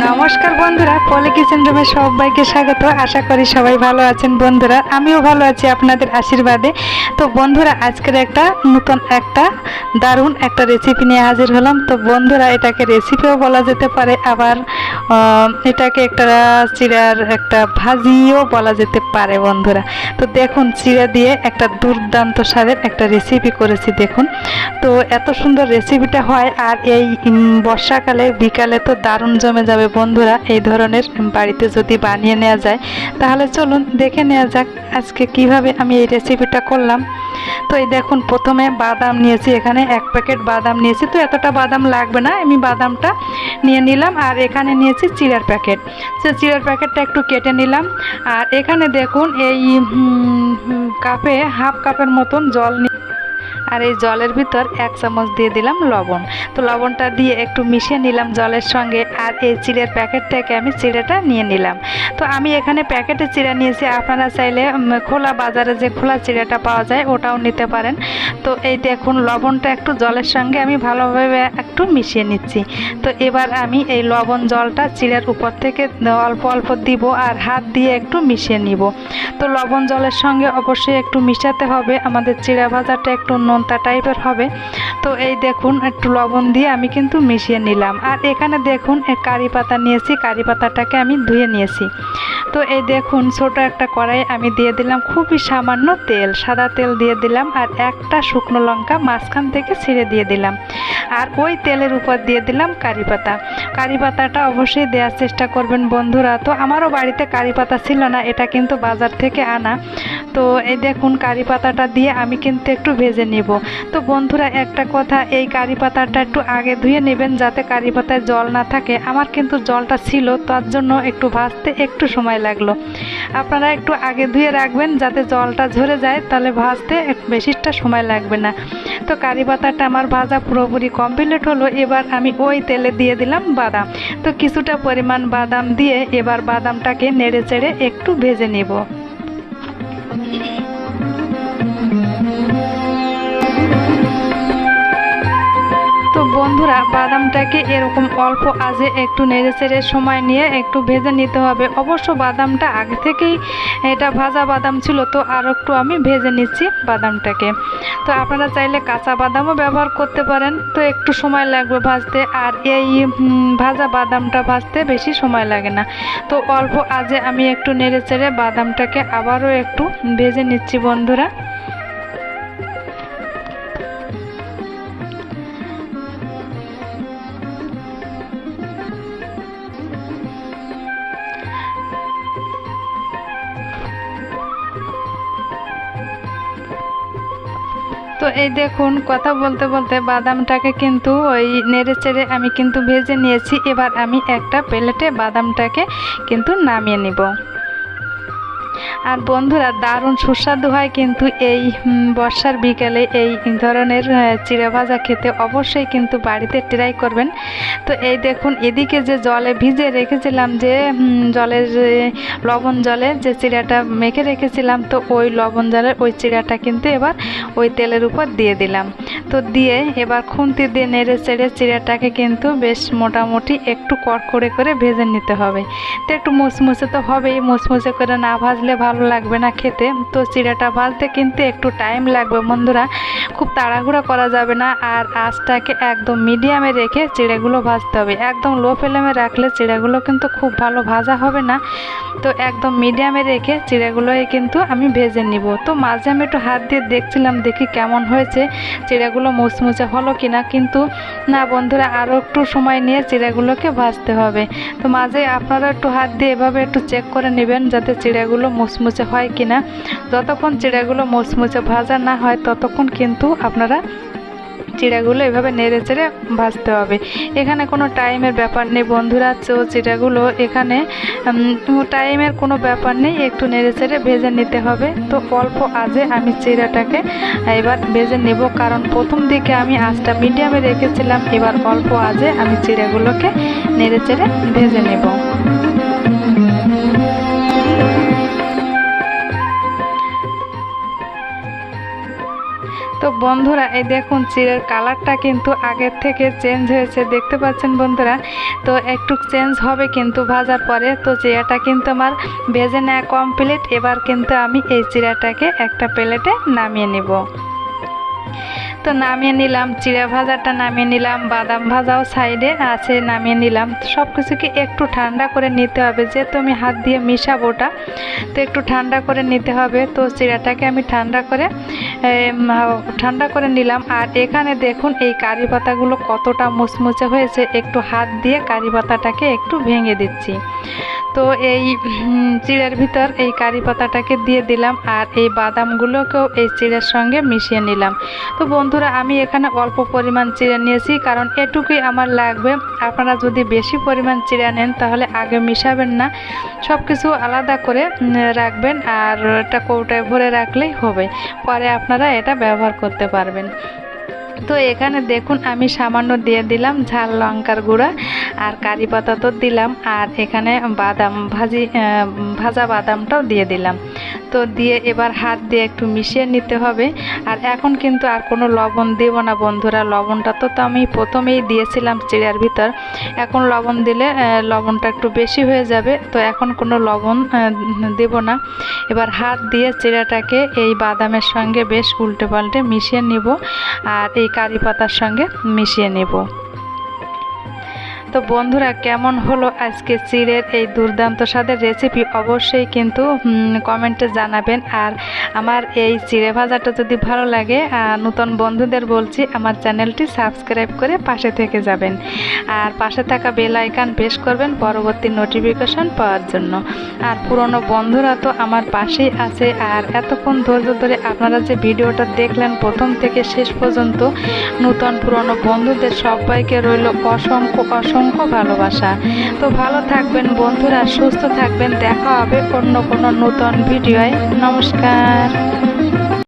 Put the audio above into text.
নমস্কার বন্ধুরা পলি কিচেন রুমে সবাইকে স্বাগত। আশা করি সবাই ভালো আছেন বন্ধুরা। আমিও ভালো আছি আপনাদের আশীর্বাদে। তো বন্ধুরা, আজকের একটা নতুন একটা দারুণ একটা রেসিপি নিয়ে হাজির হলাম। তো বন্ধুরা, এটাকে রেসিপিও বলা যেতে পারে, আবার এটাকে একটা চিড়ার একটা ভাজিও বলা যেতে পারে বন্ধুরা। তো দেখুন চিড়া দিয়ে একটা দুর্দান্ত স্বাদের একটা রেসিপি করেছি, দেখুন। তো এত সুন্দর রেসিপিটা হয়, আর এই বর্ষাকালে, বিকালে তো দারুণ জমে যাবে বন্ধুরা, এই ধরনের বাড়িতে যদি বানিয়ে নেওয়া যায়, তাহলে চলুন দেখে নেওয়া যাক আজকে কীভাবে আমি এই রেসিপিটা করলাম। তো এই দেখুন, প্রথমে বাদাম নিয়েছি এখানে, এক প্যাকেট বাদাম নিয়েছি। তো এতটা বাদাম লাগবে না, আমি বাদামটা নিয়ে নিলাম আর এখানে নিয়েছি চিড়ার প্যাকেট। সে চিড়ার প্যাকেটটা একটু কেটে নিলাম। আর এখানে দেখুন, এই কাপে হাফ কাপের মতন জল আর এই জলের ভিতর এক চামচ দিয়ে দিলাম লবণ। তো লবণটা দিয়ে একটু মিশিয়ে নিলাম জলের সঙ্গে আর এই চিড়ের প্যাকেট থেকে আমি চিড়েটা নিয়ে নিলাম। তো আমি এখানে প্যাকেটে চিড়া নিয়েছি, আপনারা চাইলে খোলা বাজারে যে খোলা চিড়াটা পাওয়া যায় ওটাও নিতে পারেন। তো এই দেখুন লবণটা একটু জলের সঙ্গে আমি ভালোভাবে একটু মিশিয়ে নিচ্ছি। তো এবার আমি এই লবণ জলটা চিড়ের উপর থেকে অল্প অল্প দিব আর হাত দিয়ে একটু মিশিয়ে নিব। তো লবণ জলের সঙ্গে অবশ্যই একটু মিশাতে হবে, আমাদের চিড়া ভাজাটা একটু নোনতা টাইপের হবে। তো এই দেখুন, একটু লবণ দিয়ে আমি কিন্তু মিশিয়ে নিলাম। আর এখানে দেখুন কারি পাতা নিয়েছি, কারি পাতাটাকে আমি ধুয়ে নিয়েছি। তো এই দেখুন, ছোট একটা কড়াই আমি দিয়ে দিলাম, খুবই সামান্য তেল, সাদা তেল দিয়ে দিলাম, আর একটা শুকনো লঙ্কা মাঝখান থেকে ছিঁড়ে দিয়ে দিলাম। আর ওই তেলের উপর দিয়ে দিলাম কারি পাতা। কারি পাতাটা অবশ্যই দেওয়ার চেষ্টা করবেন বন্ধুরা। তো আমারও বাড়িতে কারি পাতা ছিল না, এটা কিন্তু বাজার থেকে আনা। তো এই দেখুন, কারি পাতাটা দিয়ে আমি কিন্তু একটু ভেজে নেব। তো বন্ধুরা, একটা কথা, এই কারি পাতাটা একটু আগে ধুয়ে নেবেন যাতে কারি পাতায় জল না থাকে। আমার কিন্তু জলটা ছিল, তার জন্য একটু ভাজতে একটু সময় লাগল। আপনারা একটু আগে ধুয়ে রাখবেন যাতে জলটা ঝরে যায়, তাহলে ভাজতে বেশিটা সময় লাগবে না। তো কারি পাতাটা আমার ভাজা পুরোপুরি কমপ্লিট হলো, এবার আমি ওই তেলে দিয়ে দিলাম বাদাম। তো কিছুটা পরিমাণ বাদাম দিয়ে এবার বাদামটাকে নেড়ে চেড়ে একটু ভেজে নেব। তো বন্ধুরা, বাদামটাকে এরকম অল্প আজে একটু নেড়ে সময় নিয়ে একটু ভেজে নিতে হবে। অবশ্য বাদামটা আগে থেকেই এটা ভাজা বাদাম ছিল, তো আর একটু আমি ভেজে নিচ্ছি বাদামটাকে। তো আপনারা চাইলে কাঁচা বাদামও ব্যবহার করতে পারেন, তো একটু সময় লাগবে ভাজতে। আর এই ভাজা বাদামটা ভাজতে বেশি সময় লাগে না। তো অল্প আজে আমি একটু নেড়ে বাদামটাকে আবারও একটু ভেজে নিচ্ছি বন্ধুরা। তো এই দেখুন, কথা বলতে বলতে বাদামটাকে কিন্তু ওই নেড়ে চেড়ে আমি কিন্তু ভেজে নিয়েছি। এবার আমি একটা প্লেটে বাদামটাকে কিন্তু নামিয়ে নিব। আর বন্ধুরা দারুণ সুস্বাদু হয় কিন্তু এই বর্ষার বিকেলে এই ধরনের চিড়া ভাজা খেতে অবশ্যই কিন্তু বাড়িতে ট্রাই করবেন। তো এই দেখুন, এদিকে যে জলে ভিজে রেখেছিলাম যে জলের লবণ জলে যে চিড়াটা মেখে রেখেছিলাম, তো ওই লবণ জলের ওই চিড়াটা কিন্তু এবার ওই তেলের উপর দিয়ে দিলাম। তো দিয়ে এবার খুন্তি দিয়ে নেড়ে চেড়ে চিড়াটাকে কিন্তু বেশ মোটামুটি একটু কড়কড়ে করে ভেজে নিতে হবে। তো একটু মুসমুসে তো হবেই, মুসমুসে করে না ভাজলে ভালো লাগবে না খেতে। তো চিড়াটা ভাজতে কিন্তু একটু টাইম লাগবে বন্ধুরা। খুব তাড়াহুড়া করা যাবে না। আর আঁচটাকে একদম মিডিয়ামে রেখে চিড়েগুলো ভাজতে হবে। একদম লো ফ্লেমে রাখলে চিড়েগুলো কিন্তু খুব ভালো ভাজা হবে না। তো একদম মিডিয়ামে রেখে চিড়েগুলোই কিন্তু আমি ভেজে নিব। তো মাঝে আমি একটু হাত দিয়ে দেখছিলাম, দেখি কেমন হয়েছে। চিড়েগুলো মুচমুচে হলো কিনা? কিন্তু না বন্ধুরা আরও একটু সময় নিয়ে চিড়েগুলোকে ভাজতে হবে। তো মাঝে আপনারা একটু হাত দিয়ে এভাবে একটু চেক করে নেবেন যাতে চিড়েগুলো মুচমুচে হয় কিনা যতক্ষণ চিড়েগুলো মুচমুচে ভাজা না হয়, ততক্ষণ কিন্তু আপনারা চিড়াগুলো এভাবে নেড়ে চেড়ে ভাজতে হবে। এখানে কোনো টাইমের ব্যাপার নেই বন্ধুরা, তো চিড়াগুলো এখানে টাইমের কোনো ব্যাপার নেই, একটু নেড়ে চেড়ে ভেজে নিতে হবে। তো অল্প আজে আমি চিড়াটাকে এবার ভেজে নেব, কারণ প্রথম দিকে আমি আঁচটা মিডিয়ামে রেখেছিলাম, এবার অল্প আজে আমি চিড়াগুলোকে নেড়ে চেড়ে ভেজে নেব। তো বন্ধুরা, এই দেখুন, চিড়ের কালারটা কিন্তু আগের থেকে চেঞ্জ হয়েছে, দেখতে পাচ্ছেন বন্ধুরা? তো একটু চেঞ্জ হবে কিন্তু ভাজার পরে। তো চিড়াটা কিন্তু আমার ভেজে নেওয়া কমপ্লিট এবার কিন্তু আমি এই চিড়াটাকে একটা প্লেটে নামিয়ে নেব। তো নামিয়ে নিলাম, চিড়া ভাজাটা নামিয়ে নিলাম, বাদাম ভাজাও সাইডে আছে, নামিয়ে নিলাম। সব কিছুকে একটু ঠান্ডা করে নিতে হবে, যেহেতু আমি হাত দিয়ে মিশাবো ওটা, তো একটু ঠান্ডা করে নিতে হবে। তো চিড়াটাকে আমি ঠান্ডা করে ঠান্ডা করে নিলাম। আর এখানে দেখুন, এই কারি পাতাগুলো কতটা মুচমুচে হয়েছে। একটু হাত দিয়ে কারি পাতাটাকে একটু ভেঙে দিচ্ছি। তো এই চিড়ের ভিতর এই কারি পাতাটাকে দিয়ে দিলাম আর এই বাদামগুলোকেও এই চিড়ের সঙ্গে মিশিয়ে নিলাম। তো বন্ধুরা, আমি এখানে অল্প পরিমাণ চিড়ে নিয়েছি কারণ এটুকুই আমার লাগবে। আপনারা যদি বেশি পরিমাণ চিড়ে নেন তাহলে আগে মিশাবেন না। সব কিছু আলাদা করে রাখবেন আর এটা কৌটায় ভরে রাখলেই হবে। পরে আপনারা এটা ব্যবহার করতে পারবেন। তো এখানে দেখুন আমি সামান্য দিয়ে দিলাম ঝাল লঙ্কার গুঁড়া আর কারি পাতা তো দিলাম আর এখানে বাদাম ভাজি ভাজা বাদামটাও দিয়ে দিলাম। তো দিয়ে এবার হাত দিয়ে একটু মিশিয়ে নিতে হবে। আর এখন কিন্তু আর কোনো লবণ দেব না বন্ধুরা, লবণটা তো তো আমি প্রথমেই দিয়েছিলাম চিড়ার ভিতর। এখন লবণ দিলে লবণটা একটু বেশি হয়ে যাবে। তো এখন কোনো লবণ দেব না। এবার হাত দিয়ে চিড়াটাকে এই বাদামের সঙ্গে বেশ উল্টে পাল্টে মিশিয়ে নিব। আর এই কারি পাতার সঙ্গে মিশিয়ে নেব। তো বন্ধুরা, কেমন হলো আজকে চিড়ের এই দুর্দান্ত স্বাদের রেসিপি অবশ্যই কিন্তু কমেন্টে জানাবেন। আর আমার এই চিড়ে ভাজাটা যদি ভালো লাগে নতুন বন্ধুদের বলছি, আমার চ্যানেলটি সাবস্ক্রাইব করে পাশে থেকে যাবেন। আর পাশে থাকা বেল আইকন প্রেস করবেন পরবর্তী নোটিফিকেশন পাওয়ার জন্য। আর পুরনো বন্ধুরা তো আমার পাশেই আছে। আর এতক্ষণ ধৈর্য ধরে আপনারা যে ভিডিওটা দেখলেন প্রথম থেকে শেষ পর্যন্ত, নতুন পুরনো বন্ধুদের সবাইকে রইল অসংখ্য অসংখ্য অসংখ্য ভালোবাসা। তো ভালো থাকবেন বন্ধুরা, সুস্থ থাকবেন। দেখা হবে অন্য কোনো নতুন ভিডিওয়। নমস্কার।